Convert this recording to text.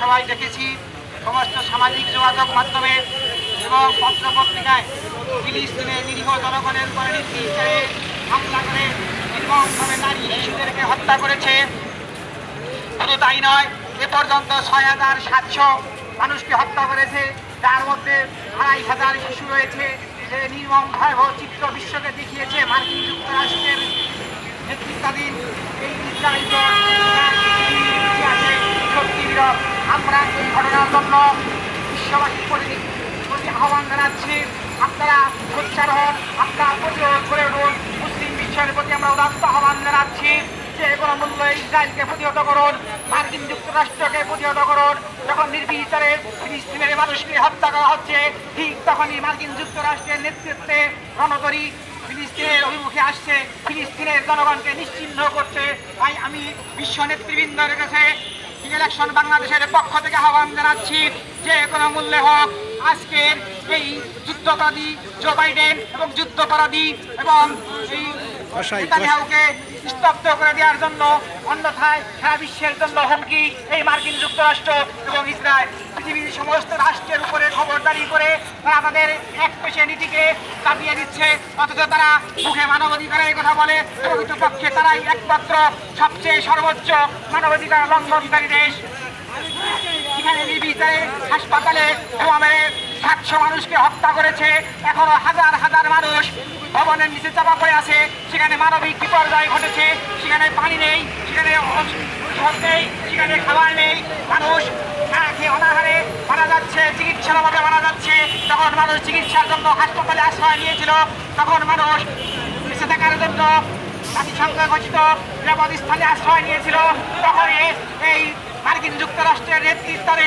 সবাই দেখেছি সমস্ত সামাজিক যোগাযোগ মাধ্যমে এবং পত্র পত্রিকায় ফিলিস্তিনে নিরীহ জনগণের উপরে হামলা করে নির্মমভাবে নারী শিশুদেরকে হত্যা করেছে। শুধু তাই নয়, এ পর্যন্ত ছয় হাজার সাতশো মানুষকে হত্যা করেছে। যার মধ্যে আড়াই হাজার শিশু রয়েছে। যে নির্মম ভয়াবহ চিত্র বিশ্বকে দেখিয়েছে মার্কিন যুক্তরাষ্ট্রের নেতৃত্বাধীন এই ইসরায়েল আমরা এই ঘটনার জন্য বিশ্ববাসী প্রতি আহ্বান জানাচ্ছি, আপনারা সোচ্চার হন, আপনারা প্রতিরোধ করে উঠুন। মুসলিম বিশ্বের প্রতি আমরা উদাত্ত আহ্বান জানাচ্ছি যে কোনো মূল্য ইসরায়েলকে প্রতিহত করুন, মার্কিন যুক্তরাষ্ট্রকে প্রতিহত করুন। যখন নির্বিচারে ফিলিস্তিনের মানুষকে হত্যা করা হচ্ছে, ঠিক তখনই মার্কিন যুক্তরাষ্ট্রের নেতৃত্বে রণতরী ফিলিস্তিনের অভিমুখে আসছে। ফিলিস্তিনের জনগণকে নিশ্চিহ্ন করছে তাই আমি বিশ্ব নেতৃবৃন্দের কাছে ইলেকশন বাংলাদেশের পক্ষ থেকে আহ্বান জানাচ্ছি যে কোনো মূল্যে হোক আজকের এই যুদ্ধপরাধী জো বাইডেন এবং যুদ্ধপরাধী এবং এই নেতানিয়াহুকে স্তব্ধ করে দেওয়ার জন্য অন্যথায় সারা বিশ্বের জন্য হুমকি এই মার্কিন যুক্তরাষ্ট্র এবং ইসরায়েল। খবরদারি করে তারা তাদের এক পেশে নীতিকে চাপিয়ে দিচ্ছে। অথচ তারা মুখে মানবাধিকারের কথা বলে, প্রকৃতপক্ষে তারাই একমাত্র সবচেয়ে সর্বোচ্চ মানবাধিকার লঙ্ঘনকারী দেশ। সেখানে নির্বিচারে হাসপাতালে বোমা মেরে সাতশো মানুষকে হত্যা করেছে, এখনও হাজার হাজার মানুষ ভবনের নিচে চাপা পড়ে আছে। সেখানে মানবিক বিপর্যয় ঘটেছে, সেখানে পানি নেই, সেখানে সেখানে খাবার নেই। মানুষ খেয়ে অনাহারে মারা যাচ্ছে, চিকিৎসার অভাবে মারা যাচ্ছে তখন মানুষ চিকিৎসার জন্য হাসপাতালে আশ্রয় নিয়েছিল। তখন মানুষ বেঁচে থাকার জন্য জাতিসংঘ ঘোষিত নিরাপদ স্থানে আশ্রয় নিয়েছিল। তখন এই মার্কিন যুক্তরাষ্ট্রের নেতৃত্বের